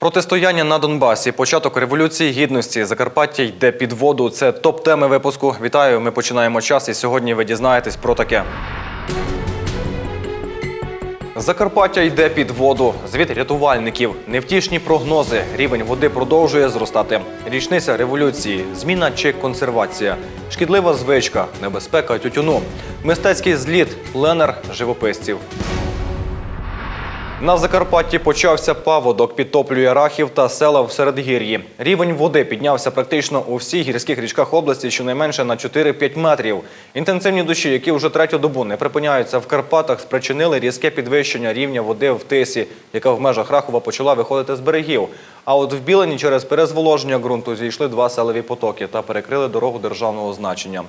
Протистояння на Донбасі, початок революції гідності, Закарпаття йде під воду. Це топ-теми випуску. Вітаю. Ми починаємо час, і сьогодні ви дізнаєтесь про таке. Закарпаття йде під воду. Звіт рятувальників, невтішні прогнози. Рівень води продовжує зростати. Річниця революції, зміна чи консервація, шкідлива звичка, небезпека тютюну, мистецький зліт, пленер живописців. На Закарпатті почався паводок, підтоплює рахів та села в середгір'ї. Рівень води піднявся практично у всіх гірських річках області щонайменше на 4-5 метрів. Інтенсивні дощі, які вже третю добу не припиняються в Карпатах, спричинили різке підвищення рівня води в тисі, яка в межах Рахова почала виходити з берегів. А от в Білені через перезволоження ґрунту зійшли два селеві потоки та перекрили дорогу державного значення.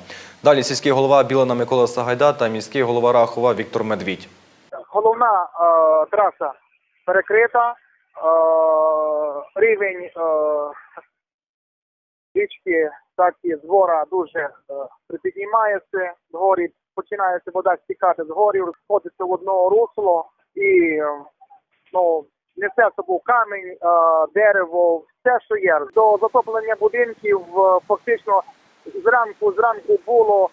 Далі сільський голова Білена Микола Сагайда та міський голова Рахова Віктор Медвідь. Головна е, траса перекрита, е, рівень е, річки так і з гора дуже припіднімається, згорі починається вода стікати з горів, сходиться в одно русло і ну, несе собою камінь, дерево, все, що є. До затоплення будинків фактично зранку зранку було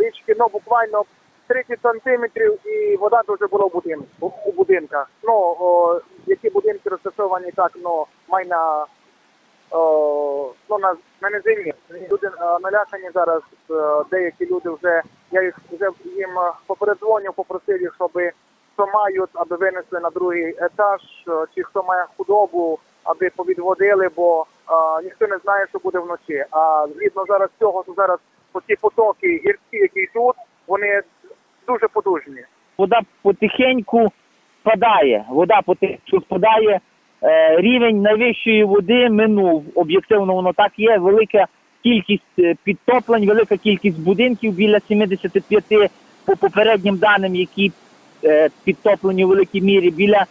річки, ну буквально 30 сантиметрів і вода дуже була в будинку, у будинках. Ну, о, які будинки розташовані так, ну, май на, о, ну, на, на низині. Люди е, налякані зараз, е, деякі люди вже, я їх вже їм попередзвонив, попросив їх, щоб хто мають, аби винесли на другий етаж, е, чи хто має худобу, аби повідводили, бо е, ніхто не знає, що буде вночі. А згідно зараз цього, то зараз оці потоки гірські, які йдуть, вони дуже потужні. вода потихеньку спадає. Вода потихеньку спадає. Е, рівень найвищої води минув. Об'єктивно воно так є. Велика кількість е, підтоплень, велика кількість будинків біля 75 по попереднім даним, які е, підтоплені у великій мірі, біля,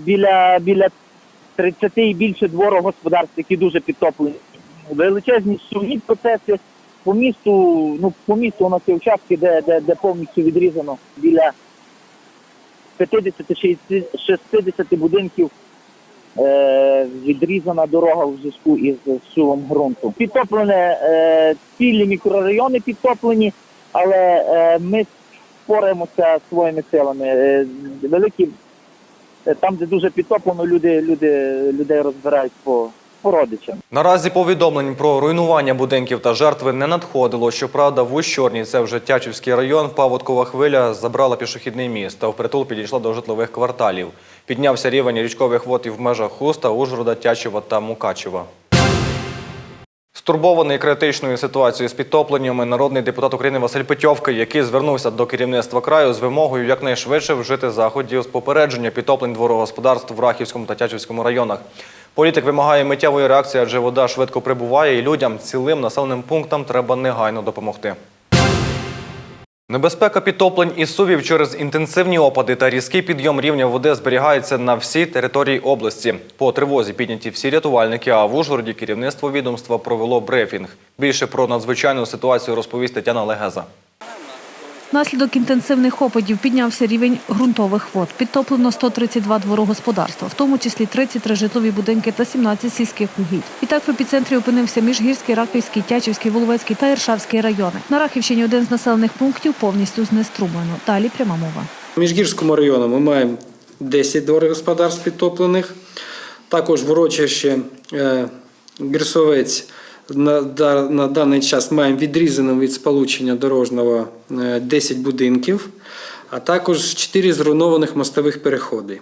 біля, біля 30 і більше дворогосподарств, які дуже підтоплені. Величезні сумні процеси. По місту, ну по місту у нас є участки, де, де, де повністю відрізано біля 50-60 будинків е, відрізана дорога в зв'язку із сувом ґрунту. Підтоплене е, цілі мікрорайони підтоплені, але е, ми впораємося своїми силами. Е, великі е, там, де дуже підтоплено, люди, люди людей розбирають по родичам. Наразі повідомлень про руйнування будинків та жертви не надходило. Щоправда, в Ущорні, це вже Тячівський район, паводкова хвиля забрала пішохідний міст та впритул підійшла до житлових кварталів. Піднявся рівень річкових вод і в межах Хуста, Ужгорода, Тячева та Мукачева. Стурбований критичною ситуацією з підтопленнями народний депутат України Василь Петьовка, який звернувся до керівництва краю з вимогою якнайшвидше вжити заходів з попередження підтоплень дворогосподарств в Рахівському та Тячівському районах. Політик вимагає миттєвої реакції, адже вода швидко прибуває, і людям цілим населеним пунктам треба негайно допомогти. Небезпека підтоплень і сувів через інтенсивні опади та різкий підйом рівня води зберігається на всій території області. По тривозі підняті всі рятувальники, а в Ужгороді керівництво відомства провело брифінг. Більше про надзвичайну ситуацію розповість Тетяна Легеза. Внаслідок інтенсивних опадів піднявся рівень ґрунтових вод. Підтоплено 132 дворогосподарства, в тому числі 33 житлові будинки та 17 сільських угідь. І так в епіцентрі опинився Міжгірський, Раківський, Тячівський, Воловецький та Іршавський райони. На Рахівщині один з населених пунктів повністю знеструмлено. Далі пряма мова. В Міжгірському районі ми маємо 10 дворогосподарств підтоплених. Також в урочище Бірсовець на, на даний час маємо відрізаним від сполучення дорожнього е, 10 будинків, а також 4 зруйнованих мостових переходи.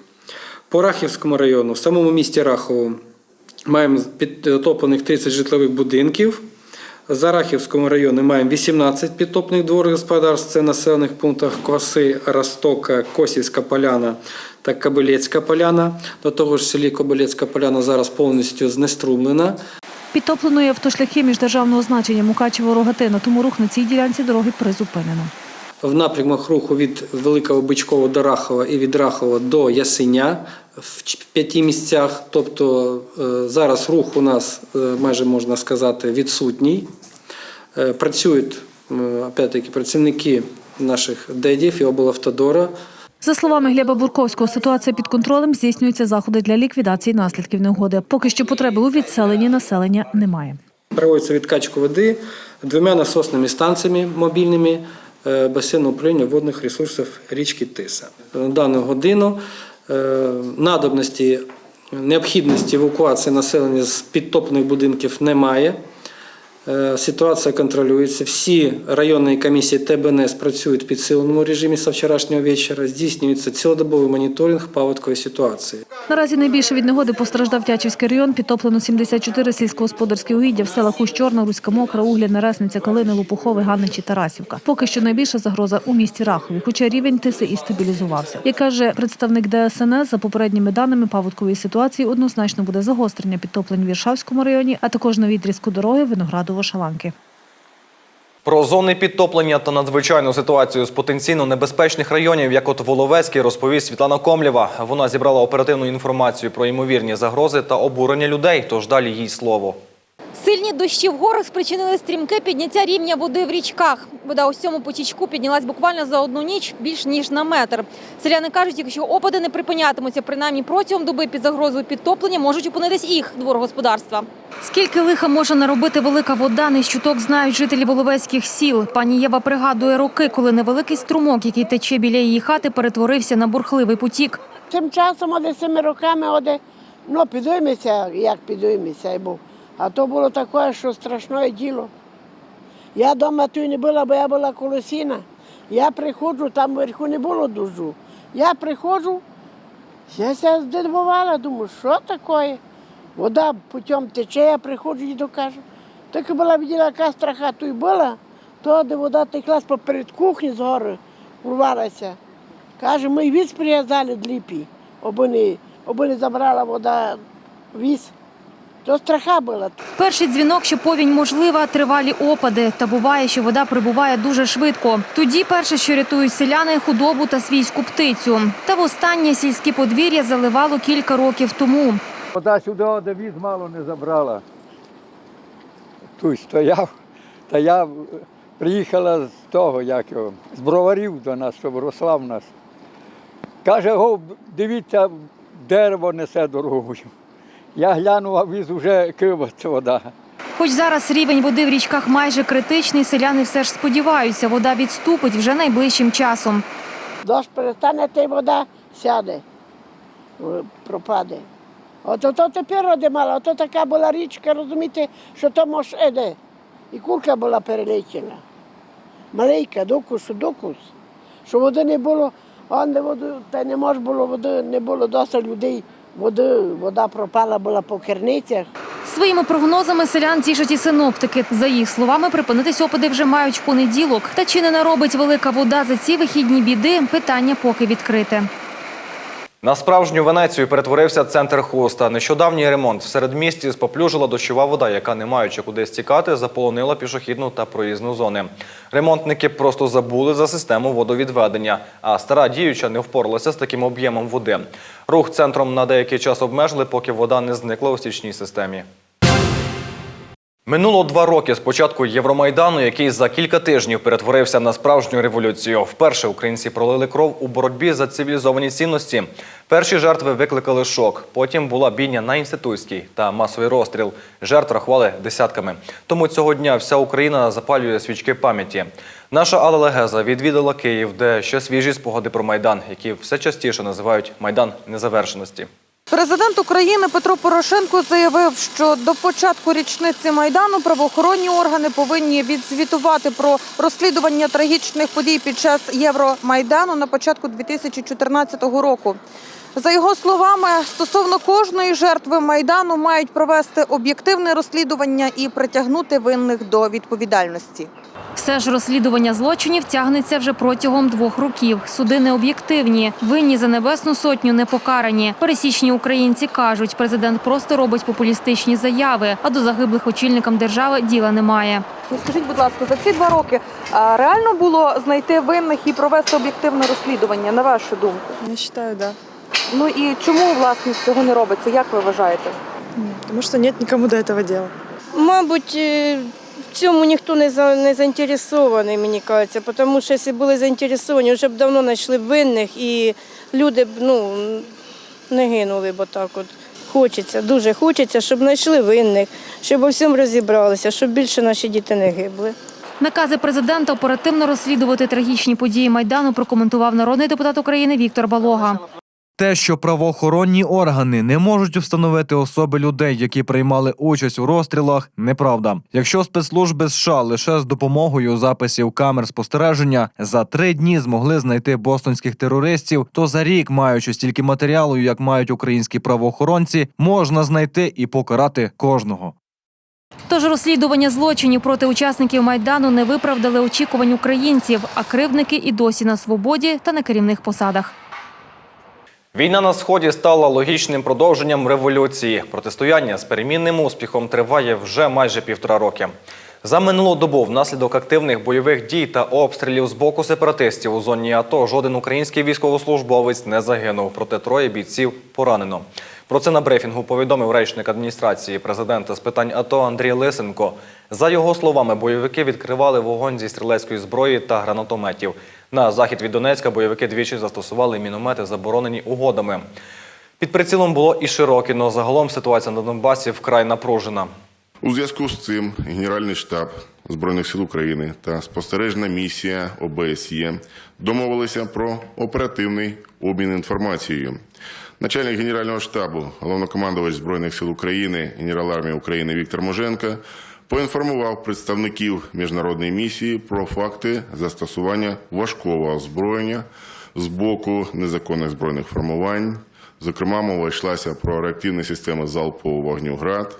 По Рахівському району, в самому місті Рахово, маємо підтоплених 30 житлових будинків. За Рахівському районі маємо 18 підтопних дворогосподарств. Це в населених пунктах Кваси, Ростока, Косівська поляна та Кобилецька поляна. До того ж, селі Кобилецька поляна зараз повністю знеструмлена. Підтоплено і автошляхи міждержавного значення Мукачево-Рогатина, тому рух на цій ділянці дороги призупинено. В напрямах руху від Великого Бичкова до Рахова і від Рахова до Ясеня в п'яти місцях. Тобто е, зараз рух у нас е, майже можна сказати відсутній. Е, Працюють опять-таки працівники наших ДЕДів і облавтодора. За словами Глеба Бурковського, ситуація під контролем здійснюються заходи для ліквідації наслідків негоди. Поки що потреби у відселенні населення немає. Проводиться відкачка води двома насосними станціями мобільними е, басейну управління водних ресурсів річки Тиса. На дану годину е, надобності, необхідності евакуації населення з підтоплених будинків немає. Е, Ситуація контролюється. Всі районні комісії ТБНС працюють в підсиленому режимі з вчорашнього вечора. Здійснюється цілодобовий моніторинг паводкової ситуації. Наразі найбільше від негоди постраждав Тячівський район. Підтоплено 74 сільськогосподарські угіддя в селах Ущорна, Руська Мокра, Угля, Нересниця, Калини, Лопухове, Ганничі, Тарасівка. Поки що найбільша загроза у місті Рахові, хоча рівень тиси і стабілізувався. Як каже представник ДСНС, за попередніми даними паводкової ситуації однозначно буде загострення підтоплень в Віршавському районі, а також на відрізку дороги Виноградово-Шаланки. Про зони підтоплення та надзвичайну ситуацію з потенційно небезпечних районів, як от Воловецький, розповість Світлана Комлєва. Вона зібрала оперативну інформацію про ймовірні загрози та обурення людей. Тож далі їй слово. Сильні дощі в горах спричинили стрімке підняття рівня води в річках. Вода у цьому потічку піднялась буквально за одну ніч більш ніж на метр. Селяни кажуть, якщо опади не припинятимуться, принаймні протягом доби під загрозою підтоплення можуть опинитись їх дворогосподарства. Скільки лиха може наробити велика вода, не з чуток знають жителі Воловецьких сіл. Пані Єва пригадує роки, коли невеликий струмок, який тече біля її хати, перетворився на бурхливий потік. Тим часом, оде цими роками, оде, ну, підійметься, як підійметься, був. А то було таке, що страшне діло. Я вдома тут не була, бо я була колосіна. Я приходжу, там вверху не було дождю. Я приходжу, я ся здивувала, думаю, що таке? Вода путем тече, я приходжу і докажу. Так була виділа, яка страха тут була, то де вода текла поперед кухні згори, урвалася. Каже, ми віз прив'язали дліпі, аби не, аби не забрала вода віз. То страха була. Перший дзвінок, що повінь можлива, тривалі опади. Та буває, що вода прибуває дуже швидко. Тоді перше, що рятують селяни, худобу та свійську птицю. Та востаннє сільські подвір'я заливало кілька років тому. Вода сюди девіз мало не забрала. Тут стояв, та я приїхала з того, як його, з броварів до нас, щоб росла в нас. Каже, го, дивіться, дерево несе дорогою. Я глянув, а віз уже киваться вода. Хоч зараз рівень води в річках майже критичний, селяни все ж сподіваються, вода відступить вже найближчим часом. Дощ перестане, та й вода сяде, е, пропаде. От ото тепер роди мала, ото така була річка, розумієте, що то може еде. І курка була перелетіла. Маленька, докус, докус. Що води не було, а не води, та не може було води, не було досить людей. Води, вода пропала була по керницях. Своїми прогнозами селян тішать і синоптики. За їх словами, припинитись опади вже мають в понеділок. Та чи не наробить велика вода за ці вихідні біди? Питання поки відкрите. На справжню Венецію перетворився центр хуста. Нещодавній ремонт в середмісті споплюжила дощова вода, яка, не маючи куди стікати, заполонила пішохідну та проїзну зони. Ремонтники просто забули за систему водовідведення, а стара діюча не впоралася з таким об'ємом води. Рух центром на деякий час обмежили, поки вода не зникла у стічній системі. Минуло два роки з початку Євромайдану, який за кілька тижнів перетворився на справжню революцію. Вперше українці пролили кров у боротьбі за цивілізовані цінності. Перші жертви викликали шок. Потім була бійня на інститутській та масовий розстріл. Жертв рахували десятками. Тому цього дня вся Україна запалює свічки пам'яті. Наша Алла Легеза відвідала Київ, де ще свіжі спогади про майдан, які все частіше називають майдан незавершеності. Президент України Петро Порошенко заявив, що до початку річниці майдану правоохоронні органи повинні відзвітувати про розслідування трагічних подій під час Євромайдану на початку 2014 року. За його словами, стосовно кожної жертви майдану мають провести об'єктивне розслідування і притягнути винних до відповідальності. Все ж розслідування злочинів тягнеться вже протягом двох років. Суди не об'єктивні. Винні за небесну сотню не покарані. Пересічні українці кажуть, президент просто робить популістичні заяви, а до загиблих очільникам держави діла немає. Ну, Скажіть, будь ласка, за ці два роки реально було знайти винних і провести об'єктивне розслідування, на вашу думку? Я считаю, да. Ну і чому власне цього не робиться? Як ви вважаєте? Потому что нет никому до этого дела. Мабуть, е, цьому ніхто не, за, не заінтересований, мені кажеться, тому що якщо були заінтересовані, вже б давно знайшли винних і люди б ну, не гинули б так от. Хочеться, дуже хочеться, щоб знайшли винних, щоб у всьому розібралися, щоб більше наші діти не гибли. Накази президента оперативно розслідувати трагічні події майдану прокоментував народний депутат України Віктор Балога. Те, що правоохоронні органи не можуть встановити особи людей, які приймали участь у розстрілах, неправда. Якщо спецслужби США лише з допомогою записів камер спостереження за три дні змогли знайти бостонських терористів, то за рік, маючи стільки матеріалу, як мають українські правоохоронці, можна знайти і покарати кожного. Тож розслідування злочинів проти учасників майдану не виправдали очікувань українців, а кривдники і досі на свободі та на керівних посадах. Війна на сході стала логічним продовженням революції. Протистояння з перемінним успіхом триває вже майже півтора роки. За минулу добу внаслідок активних бойових дій та обстрілів з боку сепаратистів у зоні АТО жоден український військовослужбовець не загинув, проте троє бійців поранено. Про це на брифінгу повідомив речник адміністрації президента з питань АТО Андрій Лисенко. За його словами, бойовики відкривали вогонь зі стрілецької зброї та гранатометів. На захід від Донецька бойовики двічі застосували міномети, заборонені угодами. Під прицілом було і Широкіно. Загалом ситуація на Донбасі вкрай напружена. У зв'язку з цим Генеральний штаб Збройних сил України та спостережна місія ОБСЄ домовилися про оперативний обмін інформацією. Начальник Генерального штабу, головнокомандувач Збройних сил України, генерал армії України Віктор Моженко поінформував представників міжнародної місії про факти застосування важкого озброєння з боку незаконних збройних формувань. Зокрема, мова йшлася про реактивні системи залпового вогню «Град»,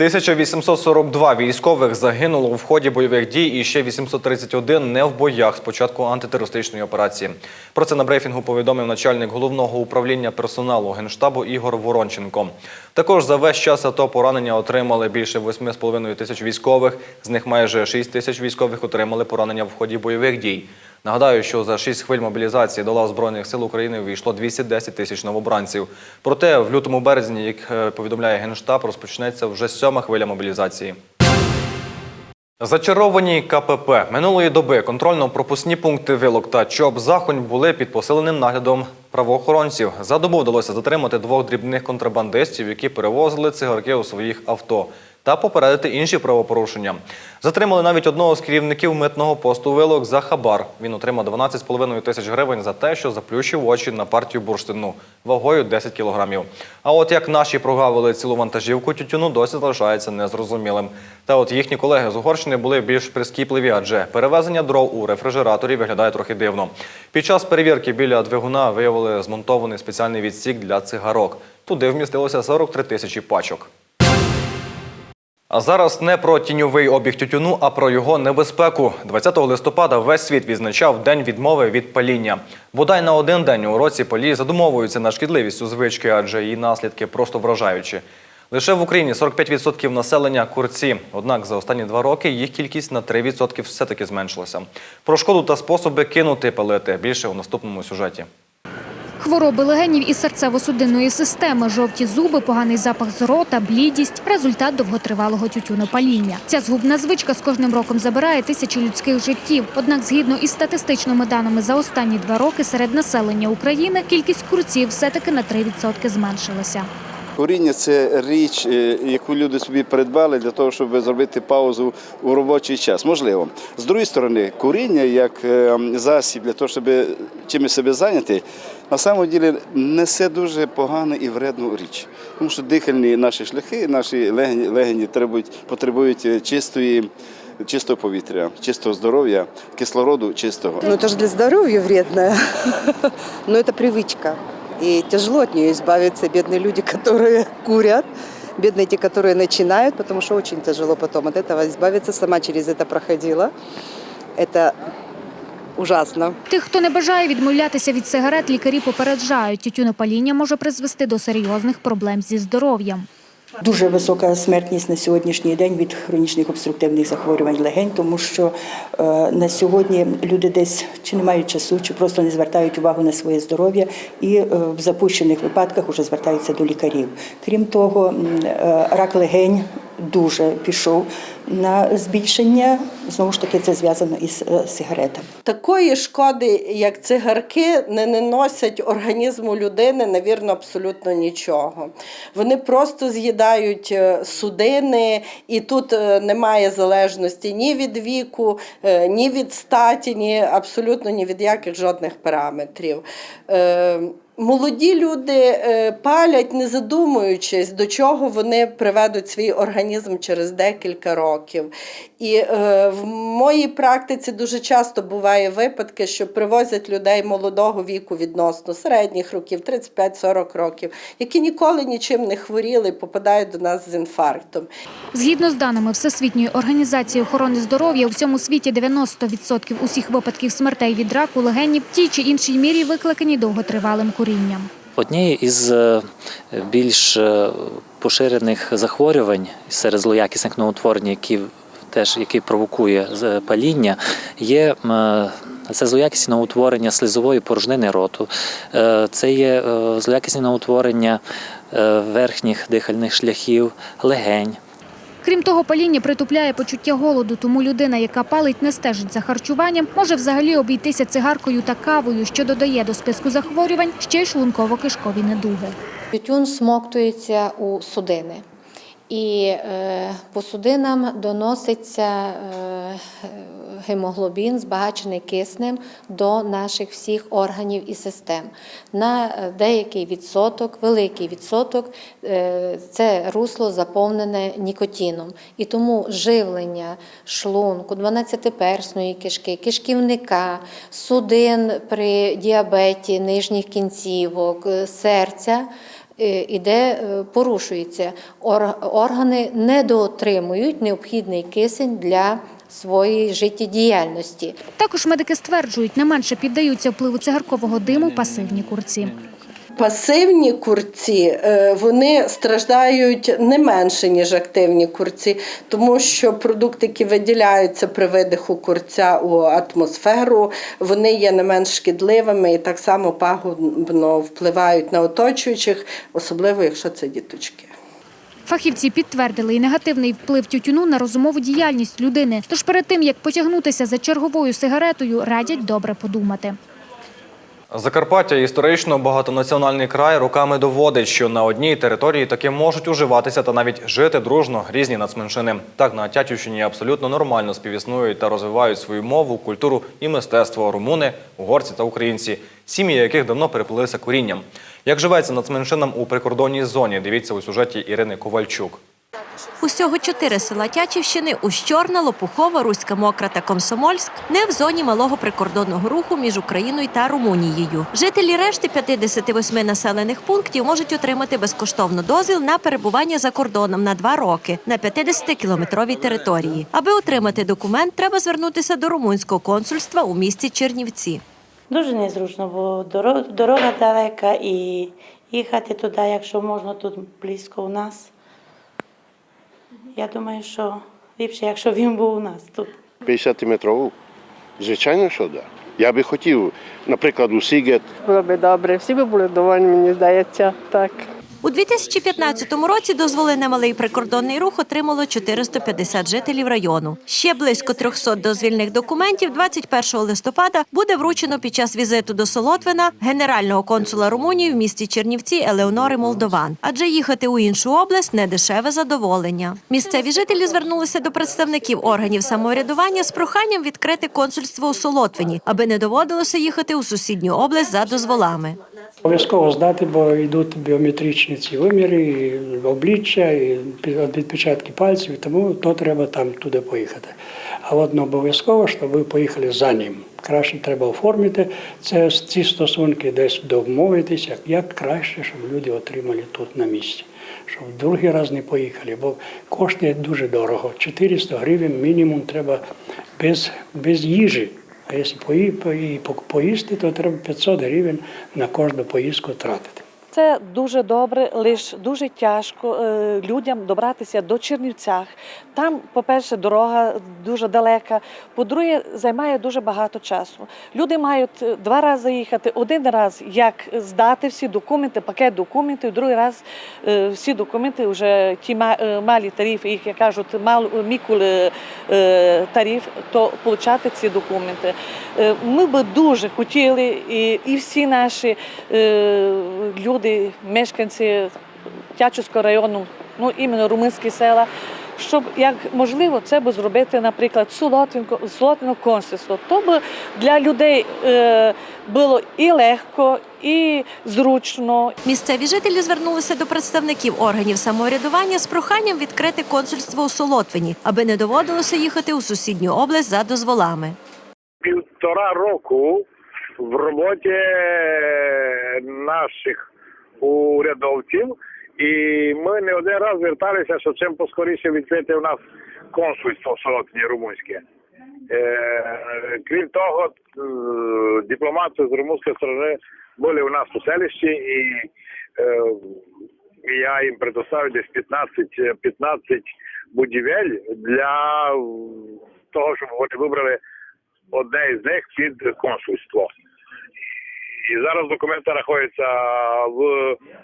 1842 військових загинуло в ході бойових дій і ще 831 не в боях з початку антитерористичної операції. Про це на брифінгу повідомив начальник головного управління персоналу Генштабу Ігор Воронченко. Також за весь час АТО поранення отримали більше 8,5 тисяч військових. З них майже 6 тисяч військових отримали поранення в ході бойових дій. Нагадаю, що за 6 хвиль мобілізації до лав Збройних сил України війшло 210 тисяч новобранців. Проте в лютому березні, як е, повідомляє Генштаб, розпочнеться вже сьома хвиля мобілізації. Зачаровані КПП минулої доби контрольно-пропускні пункти Вилок та ЧОП Захонь були під посиленим наглядом правоохоронців. За добу вдалося затримати двох дрібних контрабандистів, які перевозили цигарки у своїх авто, та попередити інші правопорушення. Затримали навіть одного з керівників митного посту Вилок за хабар. Він отримав 12,5 тисяч гривень за те, що заплющив очі на партію бурштину вагою 10 кілограмів. А от як наші прогавили цілу вантажівку тютюну, досі залишається незрозумілим. Та от їхні колеги з Угорщини були більш прискіпливі, адже перевезення дров у рефрижераторі виглядає трохи дивно. Під час перевірки біля двигуна виявили змонтований спеціальний відсік для цигарок. Туди вмістилося 43 тисячі пачок. А зараз не про тіньовий обіг тютюну, а про його небезпеку. 20 листопада весь світ відзначав День відмови від паління. Бодай на один день у році полі задумовуються над шкідливістю звички, адже її наслідки просто вражаючі. Лише в Україні 45% населення курці. Однак за останні два роки їх кількість на 3% все-таки зменшилася. Про шкоду та способи кинути палити більше у наступному сюжеті. Хвороби легенів і серцево-судинної системи, жовті зуби, поганий запах з рота, блідість – результат довготривалого тютюнопаління. Ця згубна звичка з кожним роком забирає тисячі людських життів. Однак, згідно із статистичними даними за останні два роки серед населення України кількість курців все-таки на 3% зменшилася. Куріння це річ, е, яку люди собі придбали для того, щоб зробити паузу у робочий час. Можливо. З другої сторони, куріння як е, засіб для того, щоб чимось себе зайняти, на самом ділі несе дуже погану і вредну річ. Тому що дихальні наші шляхи, наші легені, легені требують, потребують е, чистої. Чистого повітря, чистого здоров'я, кислороду чистого. Ну это же для здоровья вредно, но это привычка. И тяжело от нее избавиться. Бедные люди, которые курят, бедные те, которые начинают, потому что очень тяжело потом от этого избавиться. Сама через это проходила. Это ужасно. Тих, хто не бажає відмовлятися від сигарет, лікарі попереджають, тютюнопаління може призвести до серйозних проблем зі здоров'ям. Дуже висока смертність на сьогоднішній день від хронічних обструктивних захворювань легень, тому що е, на сьогодні люди десь чи не мають часу, чи просто не звертають увагу на своє здоров'я, і е, в запущених випадках вже звертаються до лікарів. Крім того, е, рак легень дуже пішов на збільшення. Знову ж таки, це зв'язано із е, сигаретами. Такої шкоди, як цигарки, не наносять організму людини, навірно, абсолютно нічого. Вони просто з'їдають е, судини, і тут е, немає залежності ні від віку, ні від статі, ні абсолютно ні від яких жодних параметрів. Молоді люди е, палять, не задумуючись, до чого вони приведуть свій організм через декілька років. І е, в моїй практиці дуже часто буває випадки, що привозять людей молодого віку відносно середніх років, 35-40 років, які ніколи нічим не хворіли і попадають до нас з інфарктом. Згідно з даними Всесвітньої організації охорони здоров'я, у всьому світі 90% усіх випадків смертей від раку легенів в тій чи іншій мірі викликані довготривалим курінням. Однією із е, більш е, поширених захворювань серед злоякісних новотворень, які теж які провокує паління, є е, це злоякісні новоутворення слизової порожнини роту, Е, це є е, злоякісні новоутворення е, верхніх дихальних шляхів, легень. Крім того, паління притупляє почуття голоду, тому людина, яка палить, не стежить за харчуванням, може взагалі обійтися цигаркою та кавою, що додає до списку захворювань ще й шлунково-кишкові недуги. Тютюн смоктується у судини. І е, по судинам доноситься е, гемоглобін, збагачений киснем, до наших всіх органів і систем. На е, деякий відсоток, великий відсоток, це русло заповнене нікотином. І тому живлення шлунку, 12-персної кишки, кишківника, судин при діабеті нижніх кінцівок, серця іде, е, порушується. Ор- Органи недоотримують необхідний кисень для своєї життєдіяльності. Також медики стверджують, не менше піддаються впливу цигаркового диму пасивні курці. Пасивні курці е, вони страждають не менше, ніж активні курці, тому що продукти, які виділяються при видиху курця у атмосферу, вони є не менш шкідливими і так само пагубно впливають на оточуючих, особливо якщо це діточки. Фахівці підтвердили і негативний вплив тютюну на розумову діяльність людини. Тож перед тим як потягнутися за черговою сигаретою, радять добре подумати. Закарпаття історично багатонаціональний край роками доводить, що на одній території таки можуть уживатися та навіть жити дружно різні нацменшини. Так на Тятівщині абсолютно нормально співіснують та розвивають свою мову, культуру і мистецтво румуни, угорці та українці, сім'ї яких давно переплилися корінням. Як живеться нацменшинам у прикордонній зоні? Дивіться у сюжеті Ірини Ковальчук. Усього чотири села Тячівщини – Ущорна, Лопухова, Руська Мокра та Комсомольськ – не в зоні малого прикордонного руху між Україною та Румунією. Жителі решти 58 населених пунктів можуть отримати безкоштовно дозвіл на перебування за кордоном на два роки на 50-кілометровій території. Аби отримати документ, треба звернутися до румунського консульства у місті Чернівці. Дуже незручно, бо дорога далека і їхати туди, якщо можна, тут близько у нас. Я думаю, що ліпше, якщо він був у нас тут. 50-метрову? Звичайно, що так. Да. Я би хотів, наприклад, у Сігет Було б добре, всі би були довольні, мені здається, так. У 2015 році дозволи на малий прикордонний рух отримало 450 жителів району. Ще близько 300 дозвільних документів 21 листопада буде вручено під час візиту до Солотвина генерального консула Румунії в місті Чернівці Елеонори Молдован. Адже їхати у іншу область не дешеве задоволення. Місцеві жителі звернулися до представників органів самоврядування з проханням відкрити консульство у Солотвині, аби не доводилося їхати у сусідню область за дозволами. Обов'язково здати, бо йдуть біометричні ці виміри, і обличчя, і відпечатки пальців, тому то треба там туди поїхати. А от не обов'язково, щоб ви поїхали за ним. Краще треба оформити це, ці стосунки, десь домовитися, як, краще, щоб люди отримали тут на місці. Щоб другий раз не поїхали, бо коштує дуже дорого. 400 гривень мінімум треба без, без їжі. А якщо пої- пої- поїсти, то треба 500 гривень на кожну поїздку тратити. Це дуже добре, лише дуже тяжко е, людям добратися до Чернівцях. Там, по-перше, дорога дуже далека. По-друге, займає дуже багато часу. Люди мають е, два рази їхати. Один раз як здати всі документи, пакет документів, другий раз е, всі документи, вже ті малі тарифи, їх як кажуть, мал мікул тариф, то отримати ці документи. Ми би дуже хотіли, і, всі наші е, люди, мешканці Тячівського району, ну іменно румунські села, щоб як можливо це би зробити, наприклад, Солотвино консульство. То би для людей е, було і легко, і зручно. Місцеві жителі звернулися до представників органів самоврядування з проханням відкрити консульство у Солотвині, аби не доводилося їхати у сусідню область за дозволами. півтора року в роботі наших урядовців, і ми не один раз зверталися, що чим поскоріше відкрити у нас консульство в Солотні румунське. Е, крім того, е, дипломати з румунської сторони були у нас у селищі, і е, я їм предоставив десь 15, 15 будівель для того, щоб вони вибрали одне із них під консульство. І зараз документи знаходяться в,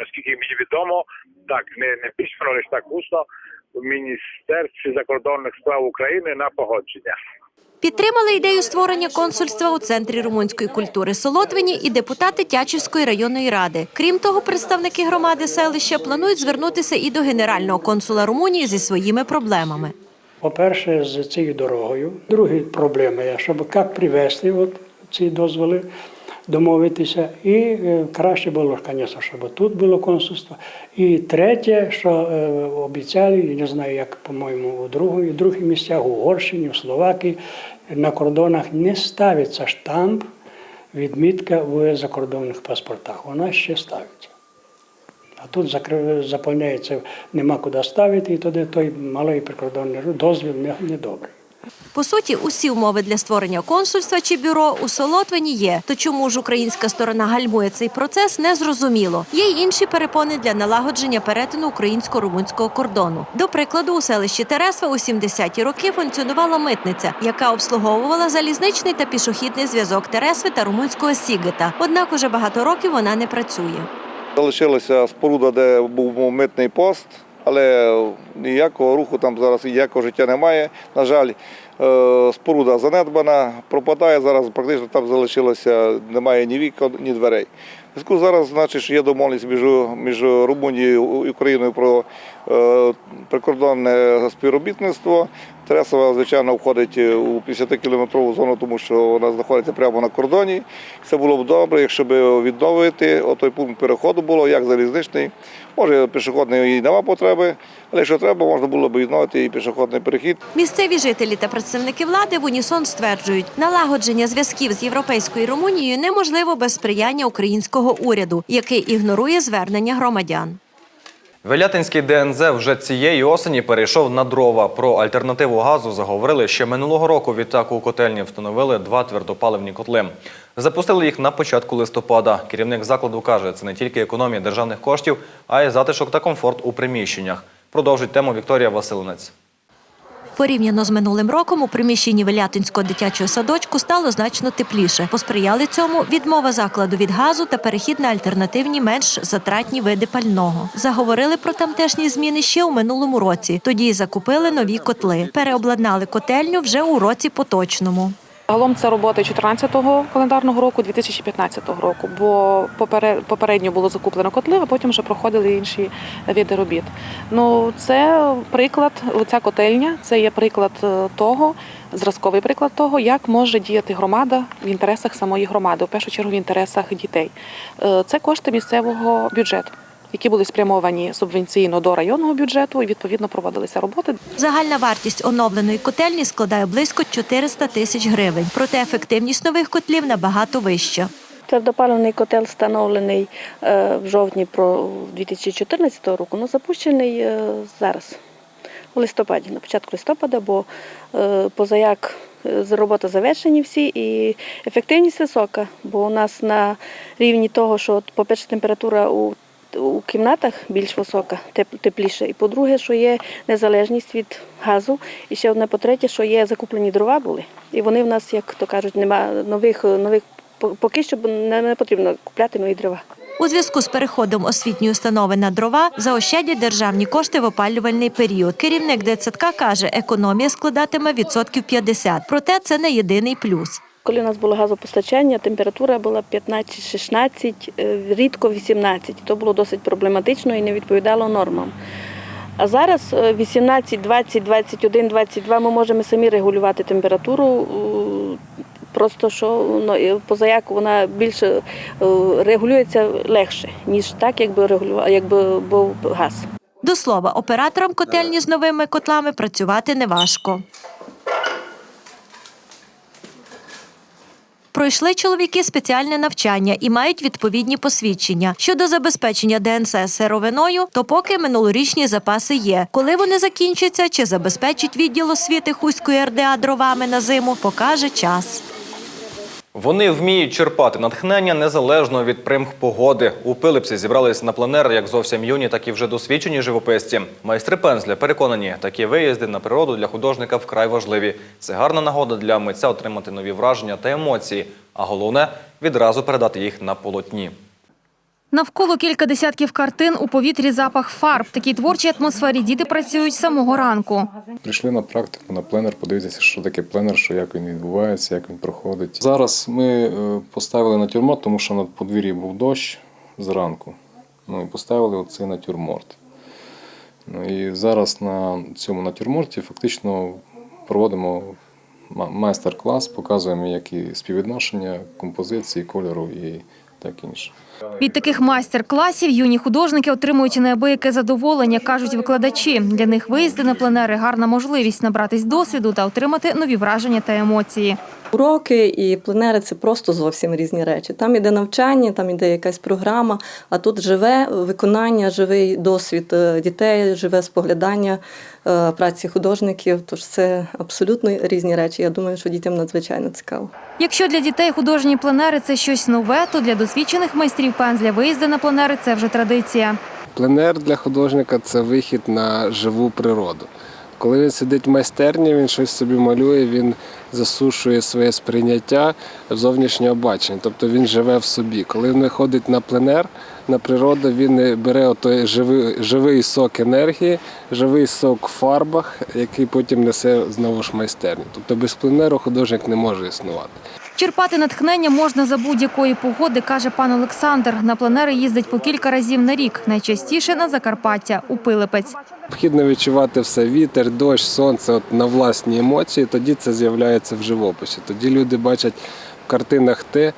наскільки мені відомо, так, не, не письменно, лише так усно, в Міністерстві закордонних справ України на погодження. Підтримали ідею створення консульства у центрі румунської культури Солотвині і депутати Тячівської районної ради. Крім того, представники громади селища планують звернутися і до генерального консула Румунії зі своїми проблемами. По-перше, з цією дорогою. Другі проблеми щоб як привезти от ці дозволи, домовитися. І е, краще було, звісно, щоб тут було консульство. І третє, що е, обіцяли, я не знаю, як, по-моєму, у другому, в других місцях, у Угорщині, в Словакії, на кордонах не ставиться штамп, відмітка в закордонних паспортах. Вона ще ставиться. А тут заповняється, нема куди ставити, і тоді той малий прикордонний дозвіл не добрий. По суті, усі умови для створення консульства чи бюро у Солотвині є. То чому ж українська сторона гальмує цей процес, не зрозуміло. Є й інші перепони для налагодження перетину українсько-румунського кордону. До прикладу, у селищі Тересва у 70-ті роки функціонувала митниця, яка обслуговувала залізничний та пішохідний зв'язок Тересви та румунського Сігета. Однак уже багато років вона не працює. Залишилася споруда, де був митний пост, але ніякого руху там зараз ніякого життя немає. На жаль, е, споруда занедбана, пропадає зараз, практично там залишилося, немає ні вікон, ні дверей. Зв'язку зараз, значить, є домовленість між, між Румунією і Україною про прикордонне співробітництво. Тересова, звичайно, входить у 50-кілометрову зону, тому що вона знаходиться прямо на кордоні. Це було б добре, якщо б відновити отой пункт переходу було, як залізничний. Може, пішохідний і нема потреби, але якщо треба, можна було б відновити і пішохідний перехід. Місцеві жителі та представники влади в унісон стверджують, налагодження зв'язків з європейською Румунією неможливо без сприяння українського уряду, який ігнорує звернення громадян. Велятинський ДНЗ вже цієї осені перейшов на дрова. Про альтернативу газу заговорили ще минулого року. Відтак у котельні встановили два твердопаливні котли. Запустили їх на початку листопада. Керівник закладу каже, це не тільки економія державних коштів, а й затишок та комфорт у приміщеннях. Продовжить тему Вікторія Василинець. Порівняно з минулим роком у приміщенні Велятинського дитячого садочку стало значно тепліше. Посприяли цьому відмова закладу від газу та перехід на альтернативні менш затратні види пального. Заговорили про тамтешні зміни ще у минулому році. Тоді закупили нові котли. Переобладнали котельню вже у році поточному. Загалом це роботи 14-го календарного року, 2015 року, бо попере- попередньо було закуплено котли, а потім вже проходили інші види робіт. Ну це приклад, ця котельня, це є приклад е, того, зразковий приклад того, як може діяти громада в інтересах самої громади, в першу чергу в інтересах дітей. Е, Це кошти місцевого бюджету. Які були спрямовані субвенційно до районного бюджету, і відповідно проводилися роботи. Загальна вартість оновленої котельні складає близько 400 тисяч гривень. Проте ефективність нових котлів набагато вища. Твердопаливний котел встановлений е, в жовтні 2014 року, але запущений е, зараз, у листопаді, на початку листопада, бо е, позаяк з- роботи завершені всі і ефективність висока, бо у нас на рівні того, що, по-перше, температура у у кімнатах більш висока, тепліше. І по-друге, що є незалежність від газу. І ще одне по-третє, що є закуплені дрова були. І вони в нас, як то кажуть, нема нових нових поки що не, потрібно купляти нові дрова. У зв'язку з переходом освітньої установи на дрова заощадять державні кошти в опалювальний період. Керівник дитсадка каже, економія складатиме відсотків 50. Проте це не єдиний плюс. Коли у нас було газопостачання, температура була 15-16, е, рідко 18. То було досить проблематично і не відповідало нормам. А зараз е, 18, 20, 21, 22 ми можемо самі регулювати температуру. е, Просто що ну, позаяк вона більше е, регулюється легше, ніж так, якби регулював, якби був газ. До слова, операторам котельні з новими котлами працювати неважко. Пройшли чоловіки спеціальне навчання і мають відповідні посвідчення. Щодо забезпечення ДНС сировиною, то поки минулорічні запаси є. Коли вони закінчаться чи забезпечить відділ освіти Хуської РДА дровами на зиму, покаже час. Вони вміють черпати натхнення незалежно від примх погоди. У Пилипсі зібрались на пленер як зовсім юні, так і вже досвідчені живописці. Майстри пензля переконані, такі виїзди на природу для художника вкрай важливі. Це гарна нагода для митця отримати нові враження та емоції, а головне відразу передати їх на полотні. Навколо кілька десятків картин у повітрі запах фарб. Такій творчій атмосфері діти працюють з самого ранку. Прийшли на практику, на пленер, подивитися, що таке пленер, що як він відбувається, як він проходить. Зараз ми е, поставили натюрморт, тому що на подвір'ї був дощ зранку. Ну і поставили оцей натюрморт. Ну і зараз на цьому натюрморті фактично проводимо майстер-клас, показуємо, які співвідношення композиції, кольору і так інше. Від таких майстер-класів юні художники отримують неабияке задоволення, кажуть викладачі. Для них виїзди на пленери гарна можливість набратись досвіду та отримати нові враження та емоції. Уроки і пленери це просто зовсім різні речі. Там іде навчання, там іде якась програма, а тут живе виконання, живий досвід е, дітей, живе споглядання е, праці художників. Тож це абсолютно різні речі. Я думаю, що дітям надзвичайно цікаво. Якщо для дітей художні пленери це щось нове, то для досвідчених майстрів пензля виїзди на пленери це вже традиція. Пленер для художника це вихід на живу природу. Коли він сидить в майстерні, він щось собі малює, він засушує своє сприйняття зовнішнього бачення, тобто він живе в собі. Коли він виходить на пленер, на природу, він бере отой живий, живий сок енергії, живий сок в фарбах, який потім несе знову ж майстерню. Тобто без пленеру художник не може існувати. Черпати натхнення можна за будь-якої погоди, каже пан Олександр. На пленери їздить по кілька разів на рік, найчастіше на Закарпаття, у Пилипець. Необхідно відчувати все вітер, дощ, сонце от на власні емоції. Тоді це з'являється в живописі. Тоді люди бачать в картинах те,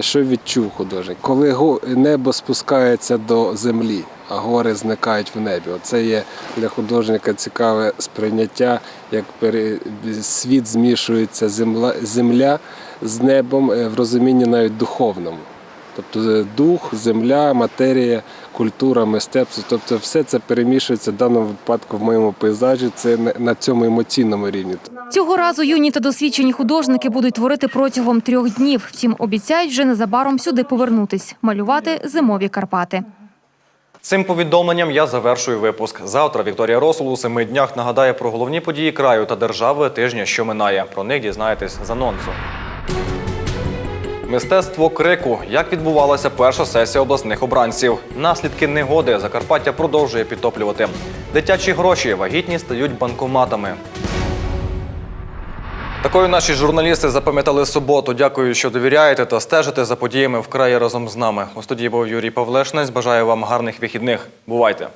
що відчув художник. Коли небо спускається до землі, а гори зникають в небі. Оце є для художника цікаве сприйняття, як світ змішується земля, земля з небом е, в розумінні навіть духовному. Тобто е, дух, земля, матерія, культура, мистецтво, тобто все це перемішується в даному випадку в моєму пейзажі. Це на- на цьому емоційному рівні. Цього разу юні та досвідчені художники будуть творити протягом трьох днів. Втім, обіцяють вже незабаром сюди повернутись, малювати зимові Карпати. Цим повідомленням я завершую випуск. Завтра Вікторія Росул у семи днях нагадає про головні події краю та держави тижня, що минає. Про них дізнаєтесь з анонсу. Мистецтво крику. Як відбувалася перша сесія обласних обранців? Наслідки негоди Закарпаття продовжує підтоплювати. Дитячі гроші вагітні стають банкоматами. Такою наші журналісти запам'ятали суботу. Дякую, що довіряєте та стежите за подіями в краї разом з нами. У студії був Юрій Павлешнець. Бажаю вам гарних вихідних. Бувайте!